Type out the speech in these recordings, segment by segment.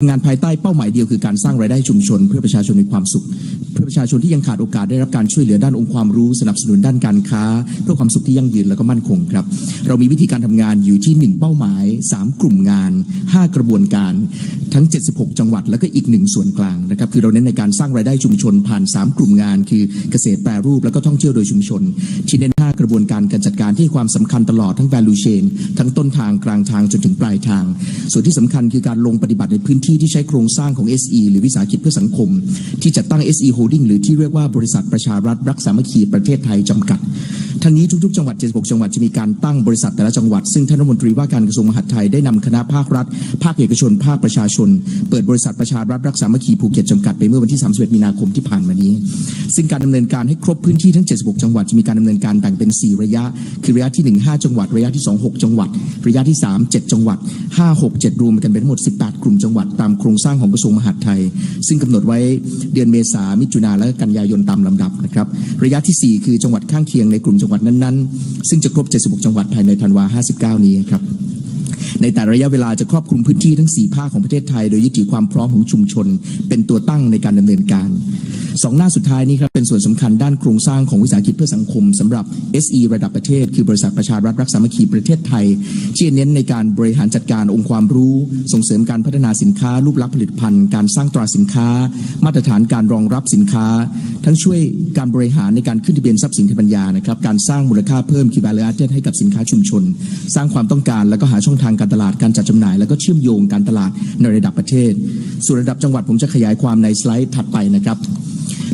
งานภายใต้เป้าหมายเดียวคือการสร้างรายได้ชุมชน เพื่อประชาชนมีความสุข เพื่อประชาชนที่ยังขาดโอกาสได้รับการช่วยเหลือด้านองค์ความรู้สนับสนุนด้านการค้า เพื่อความสุขที่ยั่งยืนและก็มั่นคงครับ เรามีวิธีการทำงานอยู่ที่ 1 เป้าหมาย 3 กลุ่มงาน 5 กระบวนการทั้ง 76 จังหวัดแล้วก็อีกหนึ่งส่วนกลางนะครับคือเราเน้นในการสร้างรายได้ชุมชนผ่าน 3 กลุ่มงาน คือเกษตรแปรรูปแล้วก็ท่องเที่ยวโดยชุมชนที่เน้น 5 กระบวนการการจัดการที่ความสำคัญตลอดทั้ง value chain ทั้งต้นทางกลางทางจนถึงปลายทาง ส่วนที่สำคัญคือการลงปฏิบัติในพื้นที่ที่ใช้โครงสร้างของ SE หรือวิสาหกิจเพื่อสังคม ที่จัดตั้ง SE Holding หรือที่เรียกว่าบริษัทประชารัฐรักสามัคคีประเทศไทยจำกัดทั้งนี้ทุกๆ จังหวัด 76 จังหวัดจะมีการตั้งบริษัทแต่ละจังหวัด ซึ่งท่านรัฐมนตรีว่าการกระทรวงมหาดไทยได้นำคณะภาครัฐ ภาคเอกชน ภาคประชาชน เปิดบริษัทประชารัฐรักสามัคคีภูเก็ตจำกัดไปเมื่อวันที่ 31 มีนาคมที่ผ่านมานี้ ซึ่งการดำเนินการให้ครบพื้นที่ทั้ง 76 จังหวัดจะมีการดำเนินการแบ่งเป็น 4 ระยะ คือระยะที่ 1 5 จังหวัด ระยะที่ 2 6 จังหวัด ระยะที่ 3 7 จังหวัด 5 6 7 รวมกันเป็นทั้งหมด 18 กลุ่มจังหวัดตามโครงสร้างของกระทรวงมหาดไทย ซึ่งกำหนดไว้เดือนเมษามิถุนาและกันยายนตามลำดับนะครับ ระยะที่ 4 คือจังหวัดข้างเคียงในกลุ่มจังหวัดนั้นๆ ซึ่งจะครบ 76 จังหวัดภายในธันวา 59 นี้ครับในแต่ระยะเวลาจะครอบคลุมพื้นที่ทั้ง 4 ภาคของประเทศไทย โดยยึดถือความพร้อมของชุมชน เป็นตัวตั้งในการดำเนินการ สองหน้าสุดท้ายนี้ครับเป็นส่วนสำคัญด้านโครงสร้างของวิสาหกิจเพื่อสังคมสำหรับ SE ระดับประเทศ คือบริษัทประชารัฐรักสามัคคีประเทศไทยที่เน้นในการบริหารจัดการองค์ความรู้ ส่งเสริมการพัฒนาสินค้า รูปลักษณ์ผลิตภัณฑ์ การสร้างตราสินค้า มาตรฐานการรองรับสินค้า ทั้งช่วยการบริหารในการขึ้นทะเบียนทรัพย์สินทางปัญญานะครับการสร้างมูลค่าเพิ่มคีบาเลอาเจให้กับสินค้าชุมชน สร้างความต้องการ แล้วก็หาช่องทางการตลาดการจัดจำหน่าย แล้วก็เชื่อมโยงการตลาดในระดับประเทศ ส่วนระดับจังหวัดผมจะขยายความในสไลด์ถัดไปนะครับ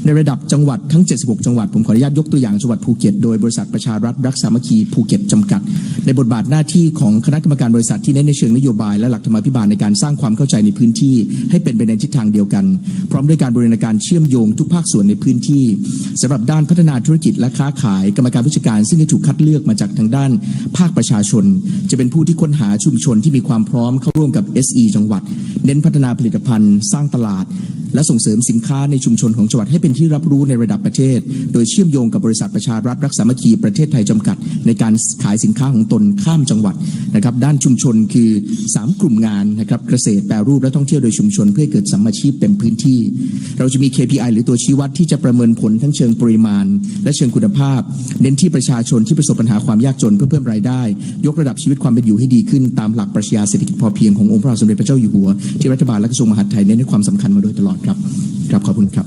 ในระดับจังหวัดทั้ง 76 จังหวัด ผมขออนุญาตยกตัวอย่างจังหวัดภูเก็ตโดยบริษัทประชารัฐรักสามัคคีภูเก็ตจำกัด ในบทบาทหน้าที่ของคณะกรรมการบริษัทที่เน้นในเชิงนโยบายและหลักธรรมาภิบาลในการสร้างความเข้าใจในพื้นที่ ให้เป็นไปในทิศทางเดียวกัน พร้อมด้วยการบริหารการเชื่อมโยงทุกภาคส่วนในพื้นที่สำหรับด้านพัฒนาธุรกิจและค้าขาย กรรมการผู้จัดการ ซึ่งได้ถูกคัดเลือกมาจากทางด้านภาคประชาชน จะเป็นผู้ที่ค้นหาชุมชนที่มีความพร้อมเข้าร่วมกับ SE จังหวัด เน้นพัฒนาผลิตภัณฑ์ สร้างตลาด และส่งเสริมสินค้าในชุมชนของจังหวัดให้เป็นที่รับรู้ในระดับประเทศ โดยเชื่อมโยงกับบริษัทประชารัฐรักสามัคคีประเทศไทยจำกัด ในการขายสินค้าของตนข้ามจังหวัดนะครับด้านชุมชนคือ 3 กลุ่มงานนะครับเกษตรแปรรูปและท่องเที่ยวโดยชุมชน เพื่อเกิดสัมมาชีพเต็มพื้นที่ เราจะมี KPI หรือตัวชี้วัดที่จะประเมินผลทั้งเชิงปริมาณ และเชิงคุณภาพ เน้นที่ประชาชนที่ประสบปัญหาความยากจนเพื่อเพิ่มรายได้ ยกระดับชีวิตความเป็นอยู่ให้ดีขึ้น ตามหลักปรัชญาเศรษฐกิจพอเพียงขององค์พระบาทสมเด็จพระเจ้าอยู่หัวที่รัฐบาลและกระทรวงมหาดไทยเน้นให้ความสำคัญมาโดยตลอดครับครับขอบคุณครับ